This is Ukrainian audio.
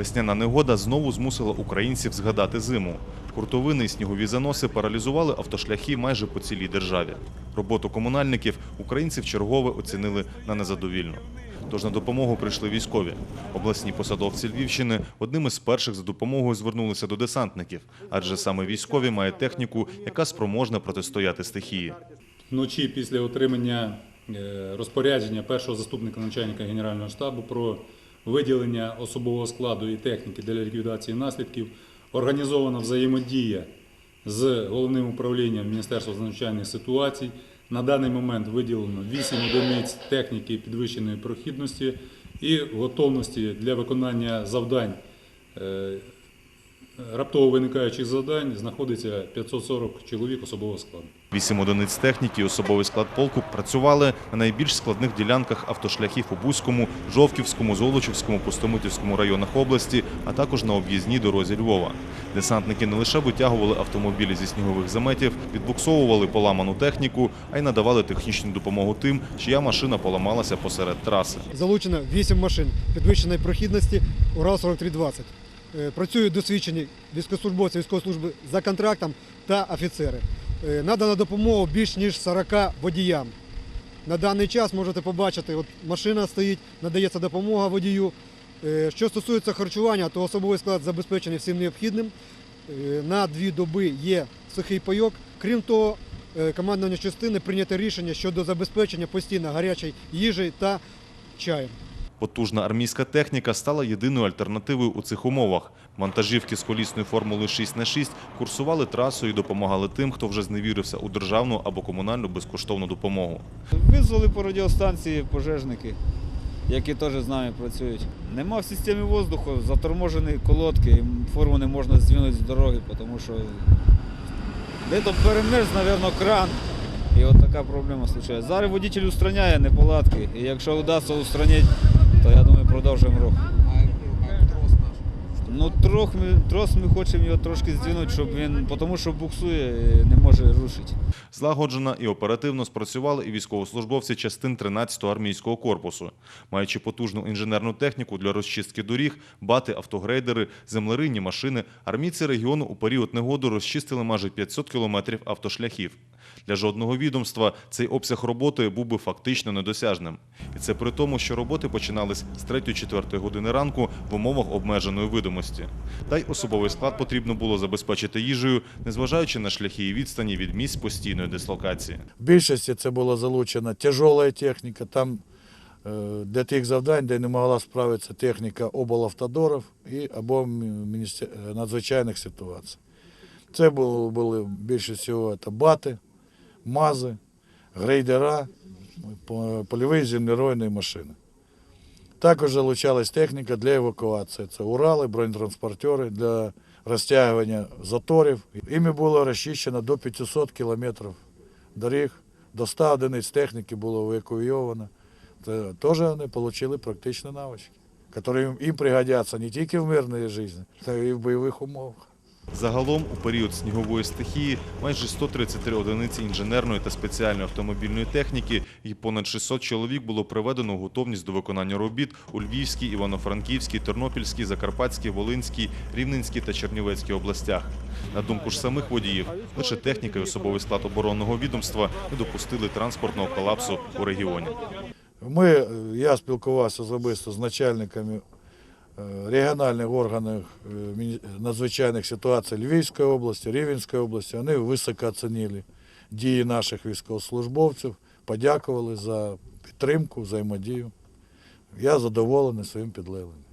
Весняна негода знову змусила українців згадати зиму. Хуртовини і снігові заноси паралізували автошляхи майже по цілій державі. Роботу комунальників українці вчергове оцінили на незадовільну. Тож на допомогу прийшли військові. Обласні посадовці Львівщини одним із перших за допомогою звернулися до десантників, адже саме військові мають техніку, яка спроможна протистояти стихії. Вночі після отримання е, розпорядження першого заступника начальника Генерального штабу про виділення особового складу і техніки для ліквідації наслідків організована взаємодія з головним управлінням Міністерства надзвичайних ситуацій. На даний момент виділено 8 одиниць техніки підвищеної прохідності і готовності для виконання завдань е, раптово виникаючих завдань знаходиться 540 чоловік особового складу. Вісім одиниць техніки і особовий склад полку працювали на найбільш складних ділянках автошляхів у Бузькому, Жовківському, Золочівському, Пустомитівському районах області, а також на об'їзній дорозі Львова. Десантники не лише витягували автомобілі зі снігових заметів, відбуксовували поламану техніку, а й надавали технічну допомогу тим, чия машина поламалася посеред траси. Залучено 8 машин підвищеної прохідності Урал-4320. Е, Працюють досвідчені військовослужбовці військової служби за контрактом та офіцери. Е, Надана допомога більш ніж 40 водіям. На даний час можете побачити, от машина стоїть, надається допомога водію. Е, Що стосується харчування, то особовий склад забезпечений всім необхідним. Е, На дві доби є сухий пайок. Крім того, е, командування частини прийнято рішення щодо забезпечення постійно гарячої їжі та чаєм. Потужна армійська техніка стала єдиною альтернативою у цих умовах. Вантажівки з колісною формулою 6 на 6 курсували трасою і допомагали тим, хто вже зневірився у державну або комунальну безкоштовну допомогу. Визвали по радіостанції пожежники, які теж з нами працюють. Нема в системі воздуху, заторможені колодки, форму не можна звільнити з дороги, тому що де-то перемерз, мабуть, кран. І от така проблема случається. Зараз водитель устраняє неполадки, і якщо вдасться устранити, то я думаю, продовжуємо рух. Ну, трох трос ми хочемо його трошки здвинути, щоб він, тому що буксує, не може рушити. Злагоджено і оперативно спрацювали і військовослужбовці частин 13-го армійського корпусу. Маючи потужну інженерну техніку для розчистки доріг, бати, автогрейдери, землеринні машини, армійці регіону у період негоди розчистили майже 500 кілометрів автошляхів. Для жодного відомства цей обсяг роботи був би фактично недосяжним. І це при тому, що роботи починались з 3-4 години ранку в умовах обмеженої видимості. Та й особовий склад потрібно було забезпечити їжею, незважаючи на шляхи і відстані від місць постійної дислокації. В більшості це була залучена тяжола техніка. Там е, для тих завдань, де не могла справитися техніка облавтодорів і або е, надзвичайних ситуацій. Це були, були більше всього це бати, мази, грейдера, польові землеройні машини. Також залучалась техніка для евакуації. Це Урали, бронетранспортери для розтягування заторів. Іми було розчищено до 500 кілометрів доріг, до 100 одиниць техніки було евакуйовано. Це теж вони отримали практичні навички, які їм- пригодяться не тільки в мирній житті, а й в бойових умовах. Загалом у період снігової стихії майже 133 одиниці інженерної та спеціальної автомобільної техніки і понад 600 чоловік було приведено у готовність до виконання робіт у Львівській, Івано-Франківській, Тернопільській, Закарпатській, Волинській, Рівненській та Чернівецькій областях. На думку ж самих водіїв, лише техніка і особовий склад оборонного відомства не допустили транспортного колапсу у регіоні. Ми, е, я спілкувався особисто з начальниками регіональних органів е, надзвичайних ситуацій Львівської області, Рівенської області. Вони високо оцінили дії наших військовослужбовців, подякували за підтримку, взаємодію. Я задоволений своїм підлеглим.